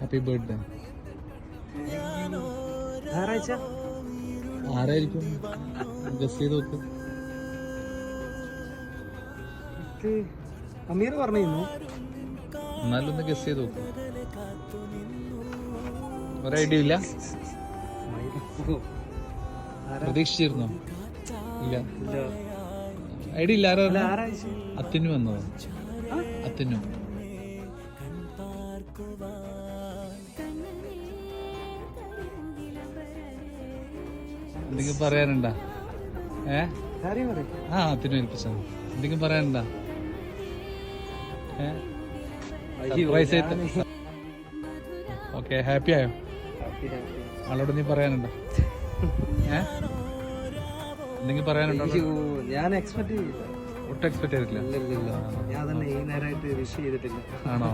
Happy birthday ഞായറാഴ്ച? ആരായിരിക്കും? Guess ചെയ്ത് നോക്ക്. ഇത് അമീർ പറഞ്ഞിരുന്നു. എന്നാലും ഒന്ന് ഗസ് ചെയ്ത് നോക്ക്. ഒരു ഐഡിയ ഇല്ല. പ്രതീക്ഷിച്ചിരുന്നോ? ഇല്ല. ഐഡിയ ഇല്ല. ആരാ? അത്തിനു വന്നതോ അത്തിനു എന്തെങ്കിലും പറയാനുണ്ടാ? ഏ? ആ ഏൽപ്പിച്ചത് എന്തെങ്കിലും പറയാനുണ്ടാ? ഓക്കെ ഹാപ്പി ആയോ? ആളോട് നീ പറയാനുണ്ടോ? ഏ? എന്തെങ്കിലും പറയാനുണ്ടോ? ഞാൻ എക്സ്പെക്ട് ഒട്ടും എക്സ്പെക്ട് ചെയ്തിട്ടില്ല. ആണോ?